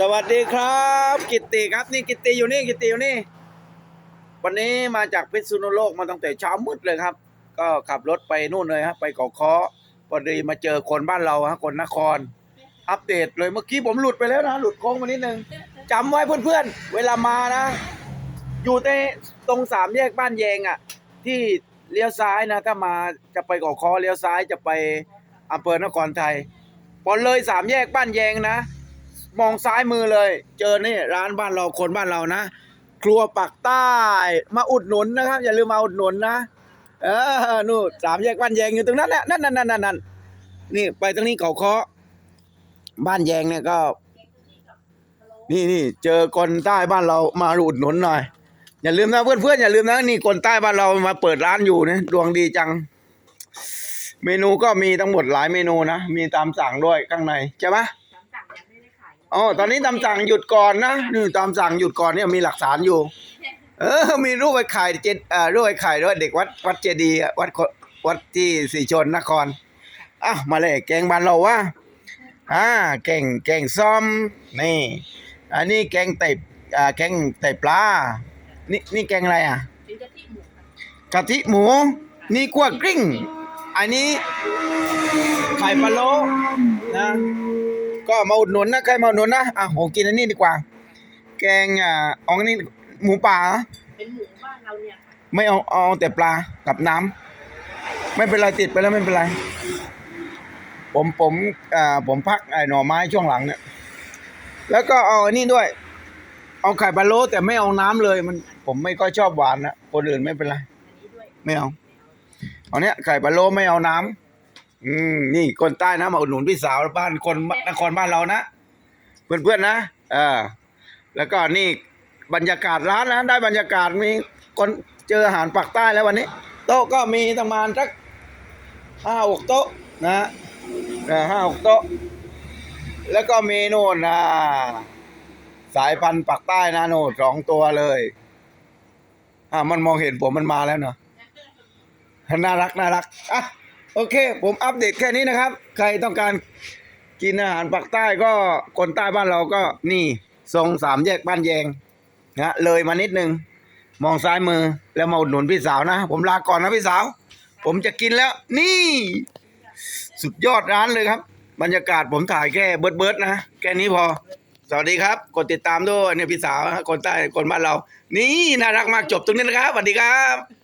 สวัสดีครับ กิตติครับนี่กิตติอยู่นี่กิตติอยู่นี่ วันนี้มาจากพิษณุโลกมาตั้งแต่เช้ามืดเลยครับ ก็ขับรถไปนู่นเลยครับไปเกาะเคาะพอดีมาเจอคนบ้านเราฮะคนนคร อัปเดตเลยเมื่อกี้ผมหลุดไปแล้วนะ หลุดโค้งมานิดนึงจำไว้เพื่อนๆ เวลามานะ อยู่ในตรงสามแยกบ้านแยงอะ ที่เลี้ยวซ้ายนะ ถ้ามาจะไปเกาะเคอเลี้ยวซ้ายจะไปอำเภอนครไทยพอเลยสามแยกบ้านแยงนะ มองซ้ายมือเลย เจอนี่ร้านบ้านเราคนบ้านเรานะ ครัวปักใต้มาอุดหนุนนะครับ อย่าลืมมาอุดหนุนนะ เออนู่นสามแยกบ้านแยงอยู่ตรงนั้นแหละนั่นนั่นนั่นนั่นนี่ไปตรงนี้เขาเคาะบ้านแยงเนี่ยก็ นี่นี่เจอคนใต้บ้านเรามาอุดหนุนหน่อย อย่าลืมนะเพื่อนเพื่อนๆอย่าลืมนะนี่คนใต้บ้านเรามาเปิดร้านอยู่เนะดวงดีจัง เมนูก็มีทั้งหมดหลายเมนูนะมีตามสั่งด้วยข้างในใช่ไหม อ๋อตอนนี้ตามสั่งหยุดก่อนนะนี่ตามสั่งหยุดก่อนเนี่ยมีหลักฐานอยู่ เออ มีรูปไอ้ไข่เจดเอ่อรูปไอ้ไข่ด้วยเด็กวัดวัดเจดีย์อะวัดโควัดที่สีชนนครอะมาเลยแกงบ้านเราวะอ่าแกงแกงส้มนี่อันนี้แกงไต่อ่าแกงไต่ปลานี่นี่แกงอะไรอะซื้อกะทิหมูค่ะกะทิหมู นี่กั้วกริ้ง อันนี้ไข่พะโล้นะ ก็มาอุดหนุนนะใครมาอุดหนุนนะอะผมกินอันนี้ดีกว่า แกงอ่าเอาอันนี้หมูป่าเป็นหมูบ้านเราเนี่ยค่ะไม่เอาเอาแต่ปลากับน้ำไม่เป็นไรติดไปแล้วไม่เป็นไร ผมผมอ่าผมพักไอ้หน่อไม้ช่วงหลังเนี่ยแล้วก็เอาอันนี้ด้วย เอาไข่พะโล้แต่ไม่เอาน้ำเลยมัน ผมไม่ค่อยชอบหวานนะคนอื่นไม่เป็นไรอันนี้ด้วยไม่เอาเอาเนี้ยไข่ปลาโลไม่เอาน้ำ อืมนี่คนใต้นะมาอุดหนุนพี่สาวบ้านคนนครบ้านเรานะเพื่อนๆนะเออแล้วก็นี่บรรยากาศร้านนะได้บรรยากาศมีคนเจออาหารปากใต้แล้ววันนี้ โต๊ะก็มีประมาณสักห้าหกโต๊ะนะห้าหกโต๊ะ แล้วก็มีโน่นนะสายพันธุ์ปากใต้นะโน่นสองตัวเลยอ่ามันมองเห็นผมมันมาแล้วเนาะน่ารักน่ารักอะ โอเค ผมอัปเดตแค่นี้นะครับ ใครต้องการกินอาหารปากใต้ก็คนใต้บ้านเราก็นี่ทรงสามแยกบ้านแยงนะเลยมานิดนึง มองซ้ายมือแล้วมาอุดหนุนพี่สาวนะ ผมลาก่อนนะพี่สาว ผมจะกินแล้ว นี่ สุดยอดร้านเลยครับ บรรยากาศผมถ่ายแค่เบิร์ดเบิร์ดๆนะ แค่นี้พอ สวัสดีครับ กดติดตามด้วยเนี่ยพี่สาวคนใต้คนบ้านเรา นี่น่ารักมากจบตรงนี้นะครับสวัสดีครับ